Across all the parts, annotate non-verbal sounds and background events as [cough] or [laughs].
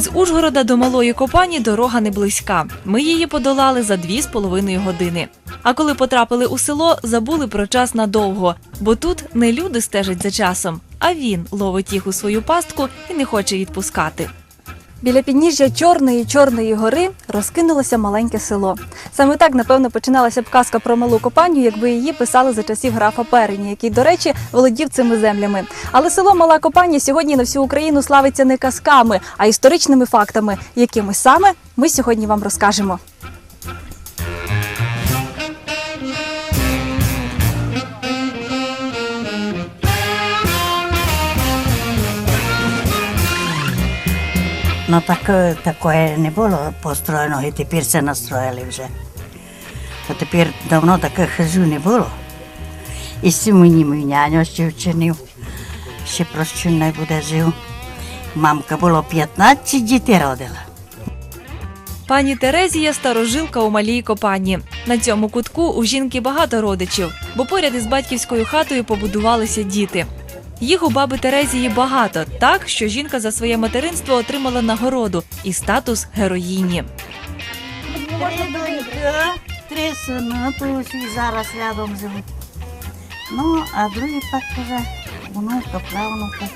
Із Ужгорода до Малої Копані дорога не близька. Ми її подолали за дві з половиною години. А коли потрапили у село, забули про час надовго, бо тут не люди стежать за часом, а він ловить їх у свою пастку і не хоче відпускати. Біля підніжжя Чорної Чорної гори розкинулося маленьке село. Саме так, напевно, починалася б казка про малу копаню, якби її писали за часів графа Перені, який, до речі, володів цими землями. Але село Мала Копання сьогодні на всю Україну славиться не казками, а історичними фактами, якими саме ми сьогодні вам розкажемо. No так, такое не було построєно, і тепер це настроїли вже. А тепер давно таких хижу не було. І си мені мій няньо ще вчинив, ще прощу не буде жив. Мамка було 15 дітей родила. Пані Терезія старожилка у малій копанні. На цьому кутку у жінки багато родичів, бо поряд із батьківською хатою побудувалися діти. Їх у баби Терезії багато, так що жінка за своє материнство отримала нагороду і статус героїні. Три доньки, три сини, то всі зараз рядом живуть. Ну, а другі так вже внука, правнука.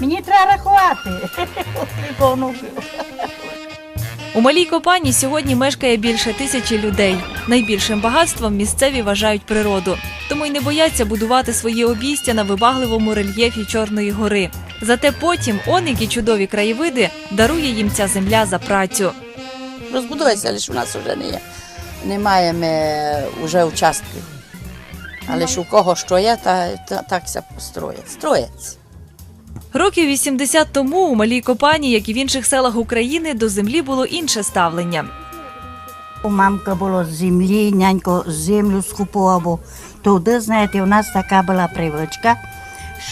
Мені треба рахувати. [laughs] Три онуки. У малій копані сьогодні мешкає більше тисячі людей. Найбільшим багатством місцеві вважають природу, тому й не бояться будувати свої обійстя на вибагливому рельєфі Чорної гори. Зате потім он які чудові краєвиди дарує їм ця земля за працю. Розбудується, але ж у нас вже не є. Немає ми вже участків. Але ж у кого що є, та, та так ся построїть. Строїться. Років 80 тому у малій копані, як і в інших селах України, до землі було інше ставлення. У мамка було з землі, нянько землю скупував. Туди, знаєте, у нас така була привичка,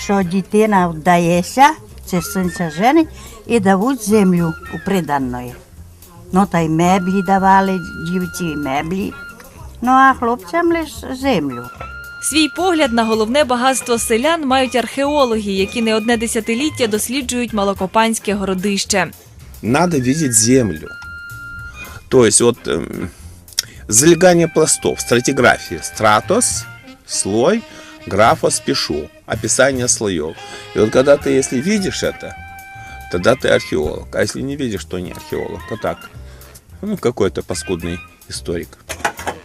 що дитина вдається, це синця жени, і дають землю у приданної. Ну, та й меблі давали, дівці меблі. Ну, а хлопцям лише землю. Свій погляд на головне багатство селян мають археологи, які не одне десятиліття досліджують малокопанське городище. надо видеть землю. То есть вот эм, залегание пластов, стратиграфия, стратос, слой, графос, пишу, описание слоев. И вот когда ты, если видишь это, тогда ты археолог. А если не видишь, то не археолог. Вот так. Ну, какой-то паскудный историк.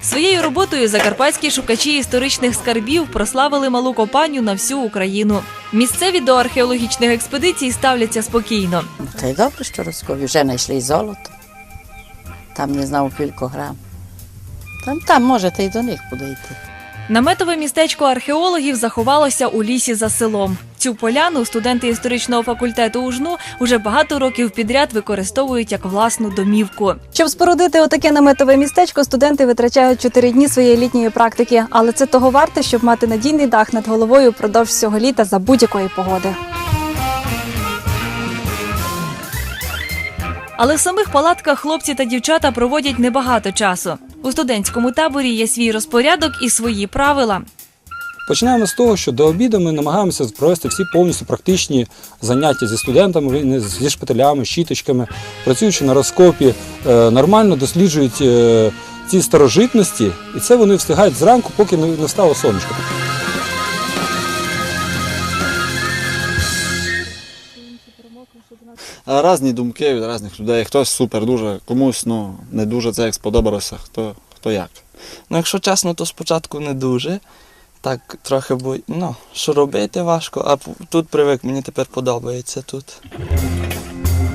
Своєю роботою закарпатські шукачі історичних скарбів прославили малу копаню на всю Україну. Місцеві до археологічних експедицій ставляться спокійно. Та й добре, що розкові. Вже знайшли і золото. Там не знав кілько грам. Там, там можете і до них буде йти. Наметове містечко археологів заховалося у лісі за селом. Цю поляну студенти історичного факультету УЖНУ уже багато років підряд використовують як власну домівку. Щоб спорудити отаке наметове містечко, студенти витрачають чотири дні своєї літньої практики, але це того варте, щоб мати надійний дах над головою впродовж всього літа за будь-якої погоди. Але в самих палатках хлопці та дівчата проводять небагато часу. У студентському таборі є свій розпорядок і свої правила. Починаємо з того, що до обіду ми намагаємося провести всі повністю практичні заняття зі студентами, зі шпителями, щіточками, працюючи на розкопі, е, нормально досліджують е, ці старожитності, і це вони встигають зранку, поки не встало сонечко. А Різні думки від різних людей. Хтось супер дуже, комусь ну, не дуже це як сподобалося, хто, хто як. Ну, якщо чесно, то спочатку не дуже. Так, трохи бо, ну, що робити важко, а тут привик, мені тепер подобається тут.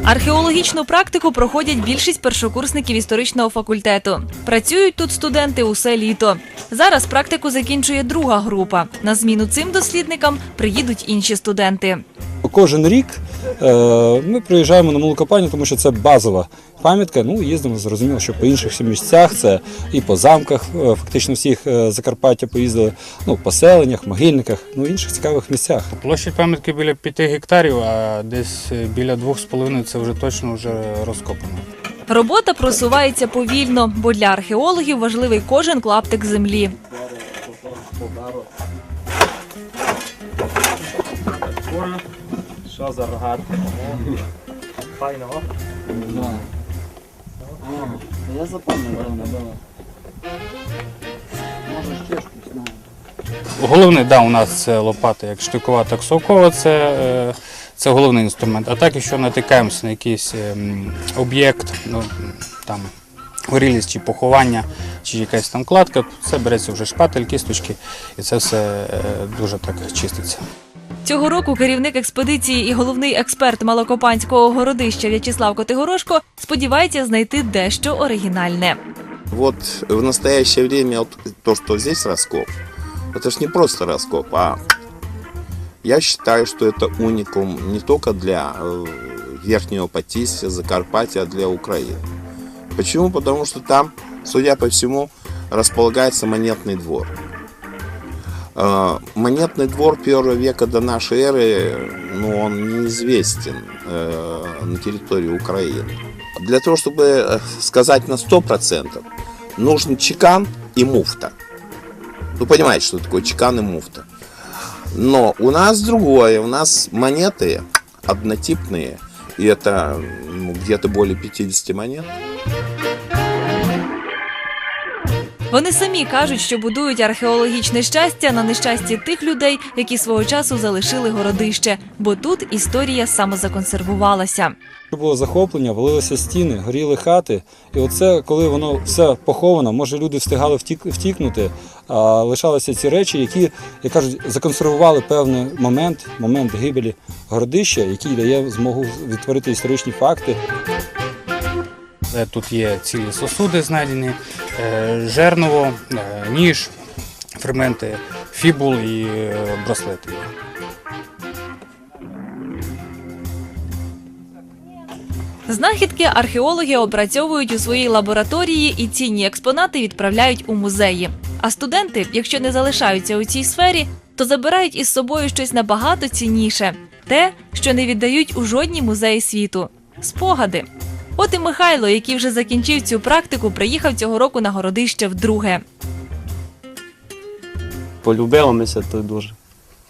Археологічну практику проходять більшість першокурсників історичного факультету. Працюють тут студенти усе літо. Зараз практику закінчує друга група. На зміну цим дослідникам приїдуть інші студенти. Кожен рік ми приїжджаємо на Молокопаню, тому що це базова пам'ятка. Ну, їздимо, зрозуміло, що по інших місцях, це і по замках, е, фактично всіх е, Закарпаття поїздили, ну, поселеннях, могильниках, ну, інших цікавих місцях. Площадь пам'ятки біля 5 гектарів, а десь е, біля 2,5 це вже точно вже розкопано. Робота просувається повільно, бо для археологів важливий кожен клаптик землі. Да. Я запомнив, де вона була. Може ще щось знаю. Головне, да, у нас це лопата як штикова, так совкова, це, е, це головний інструмент. А так, якщо натикаємося на якийсь ем, об'єкт, ну, там, горілість чи поховання, чи якась там кладка, це береться вже шпатель, кісточки, і це все е, дуже так чиститься. Цього року керівник експедиції і головний експерт Малокопанського городища В'ячеслав Котигорошко сподівається знайти дещо оригінальне. Вот в настоящее время вот то, что здесь раскоп, это ж не просто раскоп, а я считаю, что это уникум не только для э, Верхнего Потисья, Закарпатья, а для Украины. Почему? Потому что там, судя по всему, располагается монетный двор. Э, Монетный двор первого века до нашей эры, ну, он неизвестен э, на территории Украины. Для того, чтобы э, сказать на 100%, нужен чекан и муфта. Вы понимаете, что такое чекан и муфта. Но у нас другое. У нас монеты однотипные. И это ну, где-то более 50 монет. Вони самі кажуть, що будують археологічне щастя на нещасті тих людей, які свого часу залишили городище, бо тут історія самозаконсервувалася. Було захоплення, валилися стіни, горіли хати. І оце, коли воно все поховано, може люди встигали втік, втікнути, а лишалися ці речі, які, як кажуть, законсервували певний момент, момент гибелі городища, який дає змогу відтворити історичні факти. Е, Тут є цілі сосуди знайдені, е, жерново, е, ніж, ферменти, фібул і браслети. Знахідки археологи опрацьовують у своїй лабораторії і цінні експонати відправляють у музеї. А студенти, якщо не залишаються у цій сфері, то забирають із собою щось набагато цінніше те, що не віддають у жодній музеї світу спогади. От і Михайло, який вже закінчив цю практику, приїхав цього року на городище вдруге. Полюбило ми це тут дуже.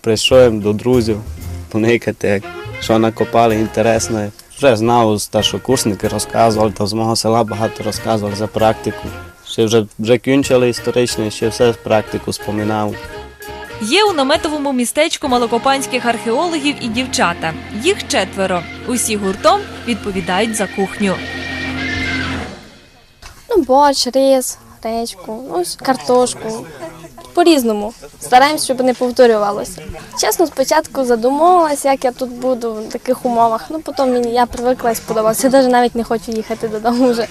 Прийшов до друзів, поникати, що накопали, інтересно. Вже знав, старшокурсники розказували, то з мого села багато розказували за практику. Ще вже, вже кінчили історичне, ще все практику споминав. Є у наметовому містечку малокопанських археологів і дівчата. Їх четверо. Усі гуртом відповідають за кухню. Ну, борщ, рис, гречку, ну, картошку. По-різному. Стараємось, щоб не повторювалося. Чесно, спочатку задумувалася, як я тут буду в таких умовах. Ну, потім мені я привикла і сподобалося. Я навіть навіть не хочу їхати додому вже.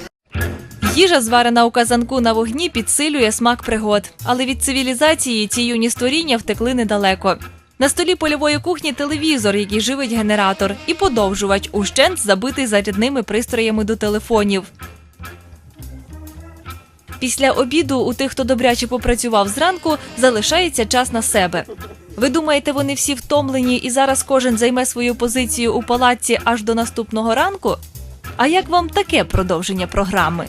Їжа, зварена у казанку на вогні, підсилює смак пригод. Але від цивілізації ці юні створіння втекли недалеко. На столі польової кухні телевізор, який живить генератор, і подовжувач ущент забитий зарядними пристроями до телефонів. Після обіду у тих, хто добряче попрацював зранку, залишається час на себе. Ви думаєте, вони всі втомлені і зараз кожен займе свою позицію у палаці аж до наступного ранку? А як вам таке продовження програми?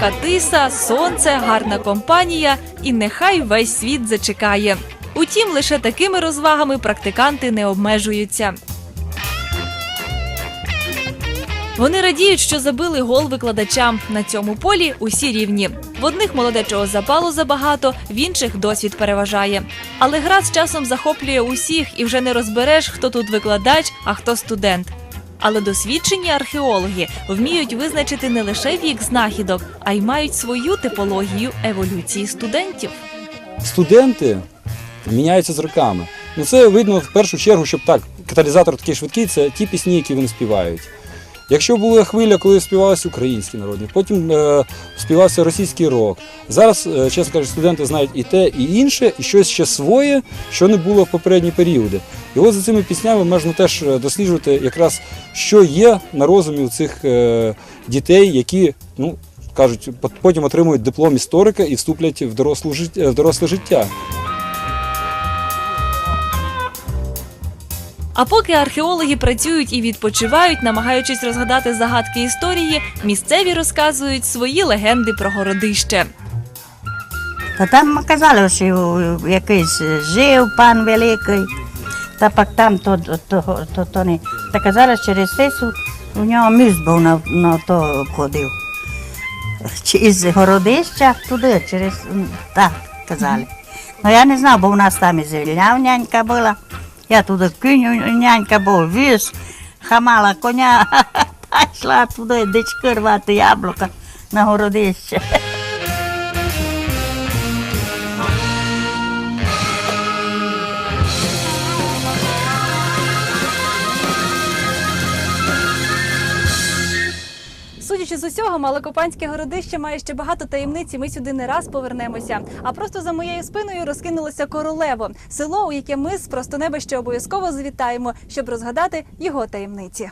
Річка Тиса, сонце, гарна компанія, і нехай весь світ зачекає. Утім, лише такими розвагами практиканти не обмежуються. Вони радіють, що забили гол викладачам. На цьому полі усі рівні. В одних молодечого запалу забагато, в інших досвід переважає. Але гра з часом захоплює усіх і вже не розбереш, хто тут викладач, а хто студент. Але досвідчені археологи вміють визначити не лише вік знахідок, а й мають свою типологію еволюції студентів. Студенти міняються з роками. Ну це видно в першу чергу, щоб так, каталізатор такий швидкий, це ті пісні, які вони співають. Якщо була хвиля, коли співалися українські народні, потім е, співався російський рок. Зараз, е, чесно кажучи, студенти знають і те, і інше, і щось ще своє, що не було в попередні періоди. І от за цими піснями можна теж е, досліджувати якраз, що є на розумі у цих е, дітей, які, ну, кажуть, пот- потім отримують диплом історика і вступлять в дорослу доросле життя. А поки археологи працюють і відпочивають, намагаючись розгадати загадки історії, місцеві розказують свої легенди про городище. Та там казали, що якийсь жив пан великий, та пак там то, то, то, то, то не. Та казали, через тису у нього міст був на, на то ходив. Чи із городища туди, через так казали. Ну я не знав, бо у нас там і нянька була. Я туди кінь нянька був, віз, хамала коня, [laughs] пішла туди, дички рвати яблука на городище. Судячи з усього, Малокопанське городище має ще багато таємниць, і ми сюди не раз повернемося. А просто за моєю спиною розкинулося королево, село, у яке ми з просто неба ще обов'язково завітаємо, щоб розгадати його таємниці.